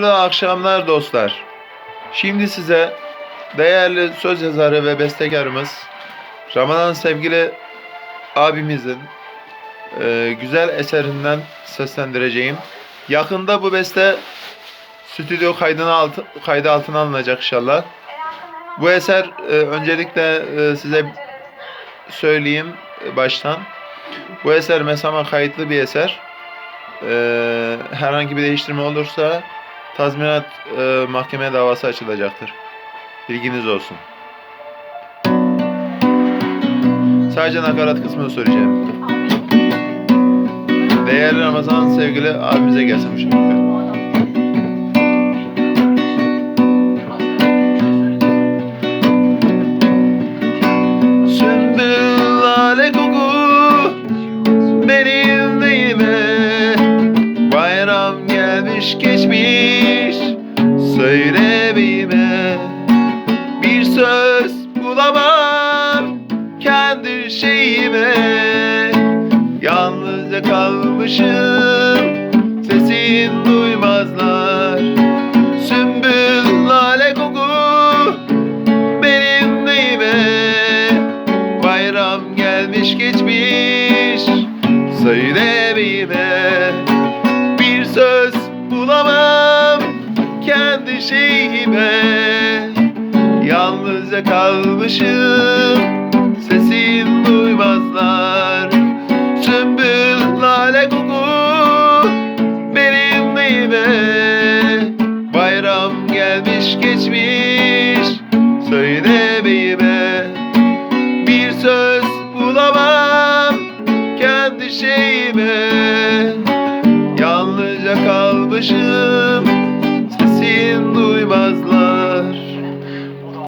Hayırlı akşamlar dostlar. Şimdi size değerli söz yazarı ve bestekarımız Ramazan sevgili abimizin e, güzel eserinden seslendireceğim. Yakında bu beste stüdyo kaydına altı, kaydı altına alınacak inşallah. Bu eser e, öncelikle e, size söyleyeyim e, baştan. Bu eser mesama kayıtlı bir eser. E, herhangi bir değiştirme olursa tazminat e, mahkeme davası açılacaktır. Bilginiz olsun. Sadece nakarat kısmını söyleyeceğim. Değerli Ramazan sevgili abimize gelsin bu şarkı. Benim neyime Bayram gelmiş geçmiş Söyle beyime Bir söz bulamam Kendi şeyime. Yalnızca kalmışım Sesin duymazlar. Sümbül lale koku Benim neyime? Bayram gelmiş geçmiş Söyle şeyime Yalnızca kalmışım Sesim duymazlar. Sümbül lale koku Benim neyime? Bayram gelmiş geçmiş Söyle beyime. Bir söz bulamam kendi şeyime. Yalnızca kalmışım